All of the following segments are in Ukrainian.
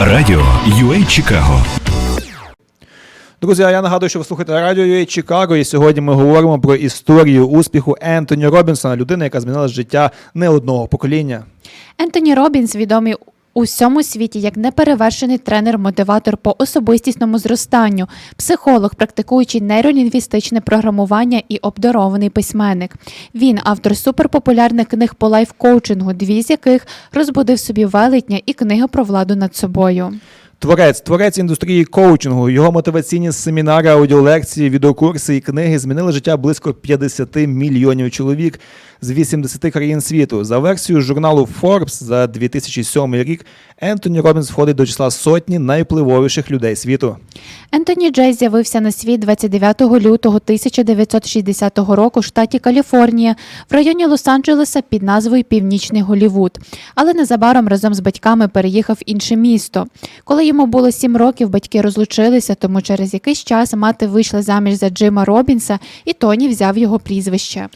Радіо UA Чикаго Друзі, а я нагадую, що ви слухаєте радіо UA Чикаго, і сьогодні ми говоримо про історію успіху Ентоні Робінсона, людини, яка змінила життя не одного покоління. Ентоні Робінс відомий у всьому світі як неперевершений тренер-мотиватор по особистісному зростанню, психолог, практикуючий нейролінгвістичне програмування і обдарований письменник. Він автор суперпопулярних книг по лайф-коучингу, дві з яких розбудив собі велетня і книга про владу над собою. Творець, творець індустрії коучингу, його мотиваційні семінари, аудіолекції, відеокурси і книги змінили життя близько 50 мільйонів чоловік з 80 країн світу. За версією журналу Forbes за 2007 рік Ентоні Робінс входить до числа сотні найвпливовіших людей світу. Ентоні Джей з'явився на світ 29 лютого 1960 року в штаті Каліфорнія в районі Лос-Анджелеса під назвою Північний Голівуд. Але незабаром разом з батьками переїхав в інше місто. Коли йому було сім років, батьки розлучилися, тому через якийсь час мати вийшла заміж за Джима Робінса, і Тоні взяв його прізвище.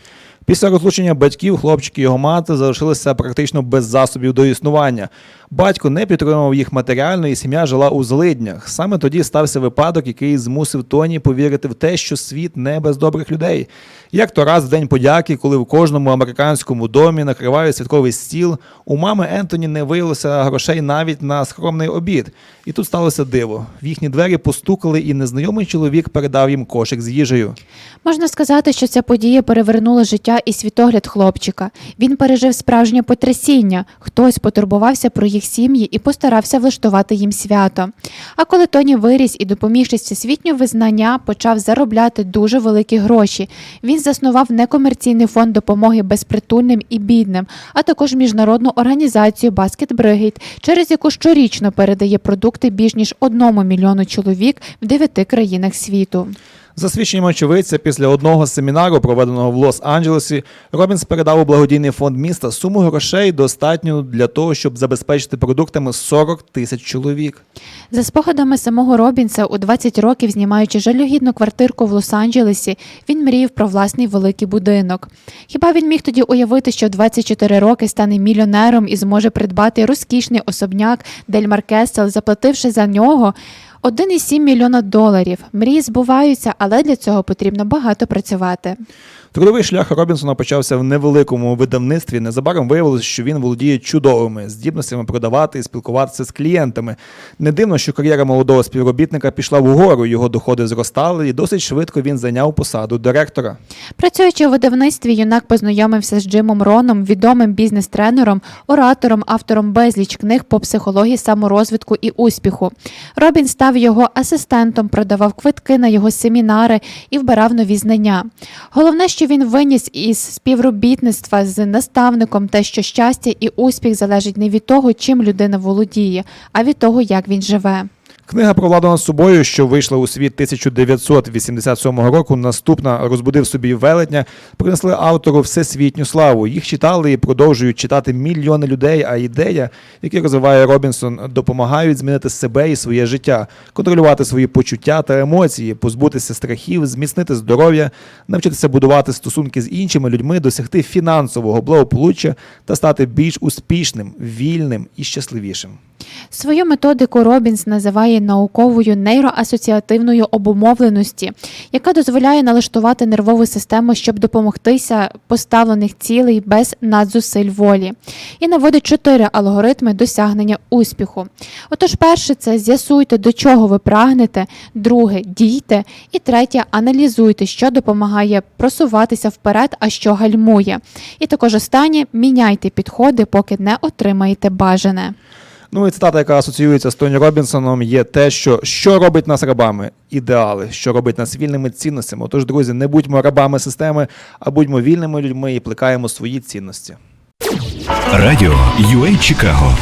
Після розлучення батьків, хлопчик і його мати залишилися практично без засобів до існування. Батько не підтримував їх матеріально, і сім'я жила у злиднях. Саме тоді стався випадок, який змусив Тоні повірити в те, що світ не без добрих людей. Як то раз в день подяки, коли в кожному американському домі накривають святковий стіл, у мами Ентоні не виявилося грошей навіть на скромний обід. І тут сталося диво. В їхні двері постукали, і незнайомий чоловік передав їм кошик з їжею. Можна сказати, що ця подія перевернула життя і світогляд хлопчика. Він пережив справжнє потрясіння. Хтось потурбувався про їх сім'ї і постарався влаштувати їм свято. А коли Тоні виріс і, допомігшись всесвітнього визнання, почав заробляти дуже великі гроші. Він заснував некомерційний фонд допомоги безпритульним і бідним, а також міжнародну організацію Basket Brigade, через яку щорічно передає продукти більш ніж одному мільйону чоловік в дев'яти країнах світу. За свідченням очевидця, після одного семінару, проведеного в Лос-Анджелесі, Робінс передав у благодійний фонд міста суму грошей достатню для того, щоб забезпечити продуктами 40 тисяч чоловік. За спогадами самого Робінса, у 20 років, знімаючи жалюгідну квартирку в Лос-Анджелесі, він мріяв про власний великий будинок. Хіба він міг тоді уявити, що в 24 роки стане мільйонером і зможе придбати розкішний особняк Дель Маркесел, заплативши за нього 1,7 мільйона доларів. Мрії збуваються, але для цього потрібно багато працювати. Трудовий шлях Робінсона почався в невеликому видавництві. Незабаром виявилося, що він володіє чудовими здібностями продавати і спілкуватися з клієнтами. Не дивно, що кар'єра молодого співробітника пішла вгору, його доходи зростали, і досить швидко він зайняв посаду директора. Працюючи у видавництві, юнак познайомився з Джимом Роном, відомим бізнес-тренером, оратором, автором безліч книг по психології саморозвитку і успіху. Робін став його асистентом, продавав квитки на його семінари і вбирав нові знання. Головне, що він виніс із співробітництва з наставником, те, що щастя і успіх залежить не від того, чим людина володіє, а від того, як він живе. Книга про владу над собою, що вийшла у світ 1987 року, наступна розбудив собі велетня, принесли автору всесвітню славу. Їх читали і продовжують читати мільйони людей. А ідея, яку розвиває Робінсон, допомагають змінити себе і своє життя, контролювати свої почуття та емоції, позбутися страхів, зміцнити здоров'я, навчитися будувати стосунки з іншими людьми, досягти фінансового благополуччя та стати більш успішним, вільним і щасливішим. Свою методику Робінс називає науковою нейроасоціативною обумовленості, яка дозволяє налаштувати нервову систему, щоб допомогтися поставлених цілей без надзусиль волі, і наводить чотири алгоритми досягнення успіху. Отож, перше це з'ясуйте, до чого ви прагнете, друге дійте, і третє аналізуйте, що допомагає просуватися вперед, а що гальмує. І також останнє міняйте підходи, поки не отримаєте бажане. Ну і цитата, яка асоціюється з Тоні Робінсоном, є те, що що робить нас рабами? Ідеали, що робить нас вільними цінностями. Отож, друзі, не будьмо рабами системи, а будьмо вільними людьми і плекаємо свої цінності. Радіо UA Чикаго